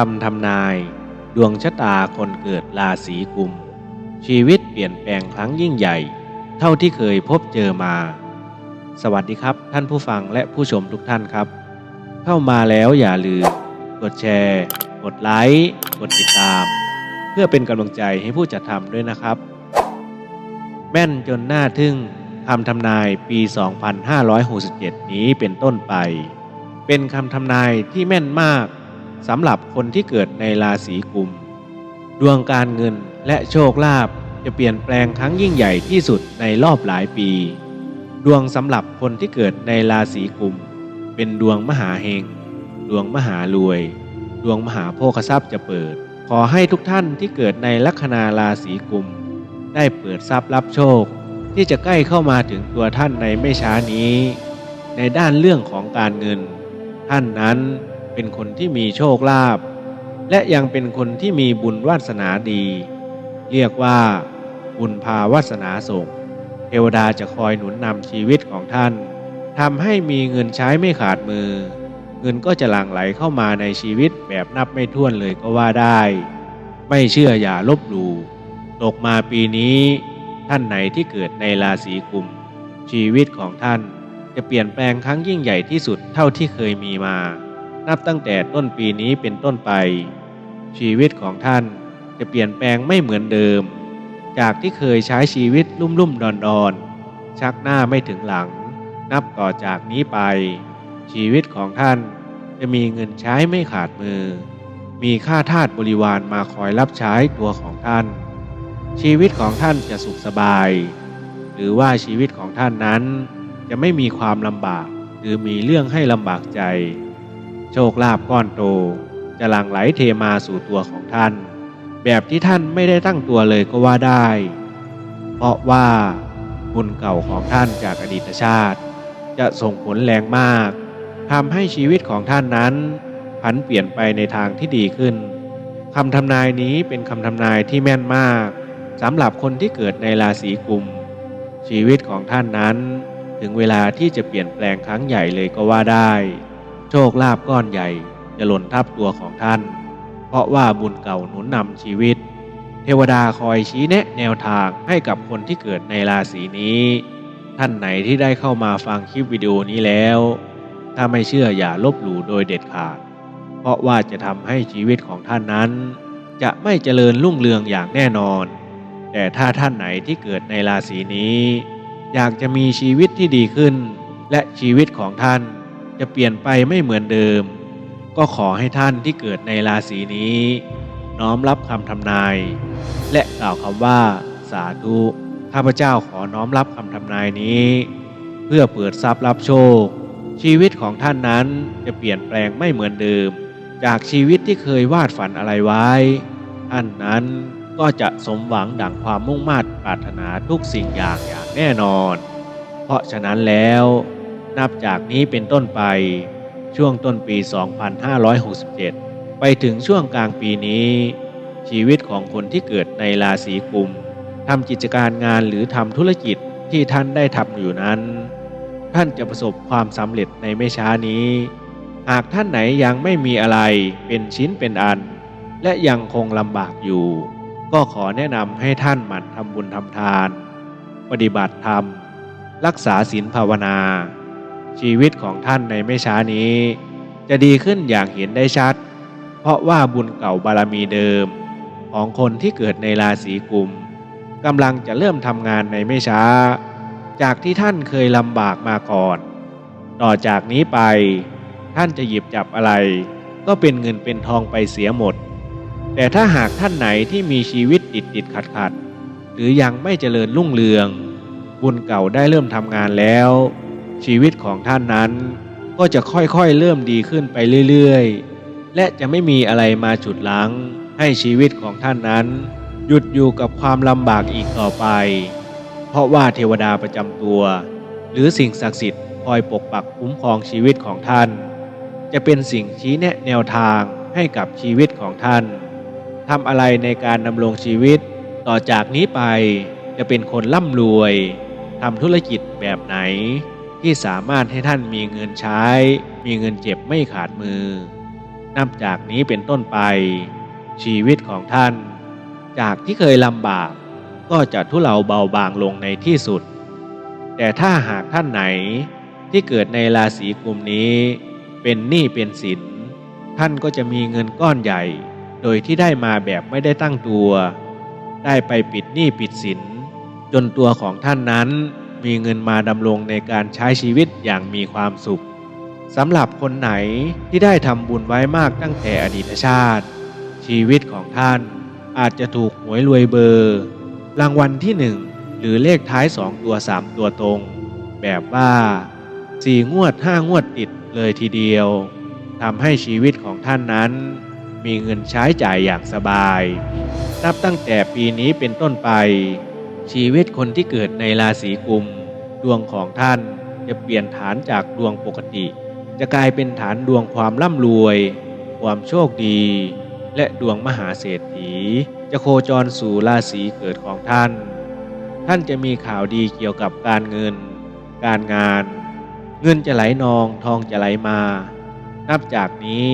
คำทำนาย ดวงชะตาคนเกิดราศีกุม ชีวิตเปลี่ยนแปลงครั้งยิ่งใหญ่ เท่าที่เคยพบเจอมา สวัสดีครับท่านผู้ฟังและผู้ชมทุกท่านครับ เข้ามาแล้วอย่าลืม กดแชร์ กดไลค์กดติดตาม เพื่อเป็นกำลังใจให้ผู้จัดทำด้วยนะครับ แม่นจนหน่าทึ่งคำทำนายปี 2567 นี้เป็นต้นไป เป็นคำทำนายที่แม่นมาก สำหรับคนที่เกิดในราศีกุม ดวงการเงินและโชคลาภจะเปลี่ยนแปลงครั้งยิ่งใหญ่ที่สุดในรอบหลายปี ดวงสำหรับคนที่เกิดในราศีกุม เป็นดวงมหาเฮง ดวงมหารวย ดวงมหาโภคทรัพย์จะเปิด ขอให้ทุกท่านที่เกิดในลัคนาราศีกุม ได้เปิดทรัพย์รับโชค ที่จะใกล้เข้ามาถึงตัวท่านในไม่ช้านี้ ในด้านเรื่องของการเงิน ท่านนั้น เป็นคนที่มีโชคลาภและยังเป็นคนที่มีบุญวาสนาดี เรียกว่า บุญพาวาสนาส่งเทวดาจะคอยหนุนนำชีวิตของท่านทำให้มีเงินใช้ไม่ขาดมือ เงินก็จะหลั่งไหลเข้ามาในชีวิตแบบนับไม่ถ้วนเลยก็ว่าได้ ไม่เชื่ออย่าลบหลู่ตกมาปีนี้ ท่านไหนที่เกิดในราศีกุม ชีวิตของท่านจะเปลี่ยนแปลงครั้งยิ่งใหญ่ที่สุดเท่าที่เคยมีมา นับตั้งแต่ต้นปีนี้เป็นต้นไป ชีวิตของท่านจะเปลี่ยนแปลงไม่เหมือนเดิม จากที่เคยใช้ชีวิตลุ่มลุ่มดอนดอนชักหน้าไม่ถึงหลัง นับต่อจากนี้ไป ชีวิตของท่านจะมีเงินใช้ไม่ขาดมือ มีข้าทาสบริวารมาคอยรับใช้ตัวของท่าน ชีวิตของท่านจะสุขสบาย หรือว่าชีวิตของท่านนั้นจะไม่มีความลำบาก หรือมีเรื่องให้ลำบากใจ โชคลาภก้อนโต จะหลั่งไหลเทมาสู่ตัวของท่าน แบบที่ท่านไม่ได้ตั้งตัวเลยก็ว่าได้ เพราะว่าบุญเก่าของท่านจากอดีตชาติ จะส่งผลแรงมากทำให้ชีวิตของท่านนั้นผันเปลี่ยนไปในทางที่ดีขึ้นคำทำนายนี้เป็นคำทำนายที่แม่นมากสำหรับคนที่เกิดในราศีกุม ชีวิตของท่านนั้น ถึงเวลาที่จะเปลี่ยนแปลงครั้งใหญ่เลยก็ว่าได้ โชคลาภก้อนใหญ่จะหล่นทับตัวของท่าน เพราะว่าบุญเก่าหนุนนำชีวิต เทวดาคอยชี้แนะแนวทางให้กับคนที่เกิดในราศีนี้ ท่านไหนที่ได้เข้ามาฟังคลิปวิดีโอนี้แล้ว ถ้าไม่เชื่ออย่าลบหลู่โดยเด็ดขาด เพราะว่าจะทำให้ชีวิตของท่านนั้น จะไม่เจริญรุ่งเรืองอย่างแน่นอน แต่ถ้าท่านไหนที่เกิดในราศีนี้ อยากจะมีชีวิตที่ดีขึ้น และชีวิตของท่าน จะเปลี่ยนไปไม่เหมือนเดิม ก็ขอให้ท่านที่เกิดในราศีนี้ น้อมรับคำทำนาย และกล่าวคำว่า สาธุข้าพเจ้าขอน้อมรับคำทำนายนี้ เพื่อเปิดทรัพย์รับโชค ชีวิตของท่านนั้นจะเปลี่ยนแปลงไม่เหมือนเดิม จากชีวิตที่เคยวาดฝันอะไรไว้ ท่านนั้นก็จะสมหวังดังความมุ่งมั่นปรารถนาทุกสิ่งอย่างอย่างแน่นอน เพราะฉะนั้นแล้ว นับจากนี้เป็นต้นไป ช่วงต้นปี 2567 ไปถึงช่วงกลางปีนี้ ชีวิตของคนที่เกิดในราศีกุมทำกิจการงานหรือทำธุรกิจที่ท่านได้ทำอยู่นั้น ท่านจะประสบความสำเร็จในไม่ช้านี้ หากท่านไหนยังไม่มีอะไรเป็นชิ้นเป็นอัน และยังคงลำบากอยู่ ก็ขอแนะนำให้ท่านหมั่นทำบุญทำทาน ปฏิบัติธรรม รักษาศีลภาวนา ชีวิตของท่านในไม่ช้านี้ จะดีขึ้นอย่างเห็นได้ชัด เพราะว่าบุญเก่าบารมีเดิม ของคนที่เกิดในราศีกุมกำลังจะเริ่มทำงานในไม่ช้า จากที่ท่านเคยลำบากมาก่อน ต่อจากนี้ไป ท่านจะหยิบจับอะไร ก็เป็นเงินเป็นทองไปเสียหมด แต่ถ้าหากท่านไหนที่มีชีวิตติดติดขัดขัดหรือยังไม่เจริญรุ่งเรือง บุญเก่าได้เริ่มทำงานแล้ว ชีวิตของท่านนั้น ก็จะค่อยๆเริ่มดีขึ้นไปเรื่อยๆ และจะไม่มีอะไรมาฉุดลัง ให้ชีวิตของท่านนั้น หยุดอยู่กับความลำบากอีกต่อไป เพราะว่าเทวดาประจำตัว หรือสิ่งศักดิ์สิทธิ์คอยปกปักคุ้มครองชีวิตของท่าน จะเป็นสิ่งชี้แนะแนวทางให้กับชีวิตของท่านทำอะไรในการดำรงชีวิตต่อจากนี้ไปจะเป็นคนร่ำรวยทำธุรกิจแบบไหน ที่สามารถให้ท่านมีเงินใช้ มีเงินเจ็บไม่ขาดมือ นับจากนี้เป็นต้นไป ชีวิตของท่าน จากที่เคยลำบาก ก็จะทุเลาเบาบางลงในที่สุด แต่ถ้าหากท่านไหนที่เกิดในราศีกลุ่มนี้ เป็นหนี้เป็นสิน ท่านก็จะมีเงินก้อนใหญ่ โดยที่ได้มาแบบไม่ได้ตั้งตัว ได้ไปปิดหนี้ปิดสินจนตัวของท่านนั้น มีเงินมาดำรงในการใช้ชีวิตอย่างมีความสุขสำหรับคนไหนที่ได้ทำบุญไว้มากตั้งแต่อดีตชาติ ชีวิตของท่านอาจจะถูกหวยรวยเบอร์ รางวัลที่หนึ่งหรือเลขท้ายสองตัวสามตัวตรง แบบว่าสี่งวดห้างวดติดเลยทีเดียวทำให้ชีวิตของท่านนั้น มีเงินใช้จ่ายอย่างสบาย นับตั้งแต่ปีนี้เป็นต้นไป ชีวิตคนที่เกิดในราศีกุม ดวงของท่านจะเปลี่ยนฐานจากดวงปกติ จะกลายเป็นฐานดวงความร่ำรวย ความโชคดี และดวงมหาเศรษฐี จะโคจรสู่ราศีเกิดของท่าน ท่านจะมีข่าวดีเกี่ยวกับการเงิน การงาน เงินจะไหลนองทองจะไหลมา นับจากนี้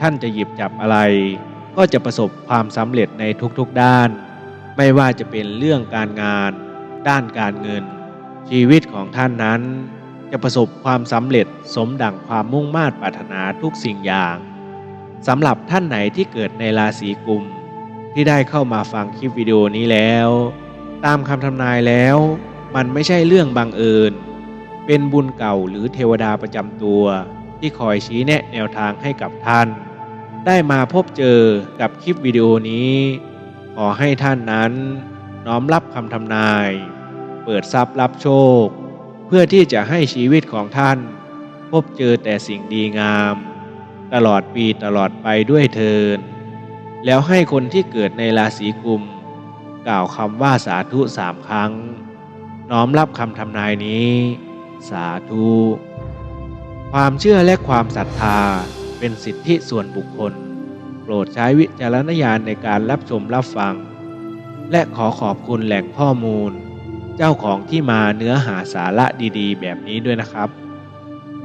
ท่านจะหยิบจับอะไร ก็จะประสบความสำเร็จในทุกๆด้าน ไม่ว่าจะเป็นเรื่องการงาน ด้านการเงิน ชีวิตของท่านนั้น จะประสบความสำเร็จสมดังความมุ่งมา่ปรารถนาทุกสิ่งอย่างสำหรับท่านไหนที่เกิดในราศีกุมที่ได้เข้ามาฟังคลิปวิดีโอนี้แล้ว ตามคำทำนายแล้ว มันไม่ใช่เรื่องบังเอิญ เป็นบุญเก่าหรือเทวดาประจำตัว ที่คอยชี้แนะแนวทางให้กับท่าน ได้มาพบเจอกับคลิปวิดีโอนี้ อให้ท่านนั้นน้อมรับคำทำนาย เปิดทรัพย์รับโชค เพื่อที่จะให้ชีวิตของท่าน พบเจอแต่สิ่งดีงาม ตลอดปีตลอดไปด้วยเทิน แล้วให้คนที่เกิดในราศีกุม กล่าวคำว่าสาธุสามครั้ง น้อมรับคำทำนายนี้ สาธุ ความเชื่อและความศรัทธาเป็นสิทธิส่วนบุคคล รดใช้วิจารณญาณในการรับชมรับฟัง และขอขอบคุณแหล่งข้อมูล เจ้าของที่มาเนื้อหาสาระดีๆ แบบนี้ด้วยนะครับ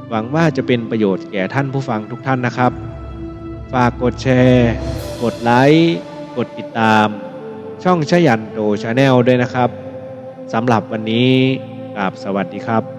หวังว่าจะเป็นประโยชน์แก่ท่านผู้ฟังทุกท่านนะครับ ฝากกดแชร์ กดไลค์กดติดตาม ช่องชยันโตชาแนลด้วยนะครับสำหรับวันนี้กราบสวัสดีครับ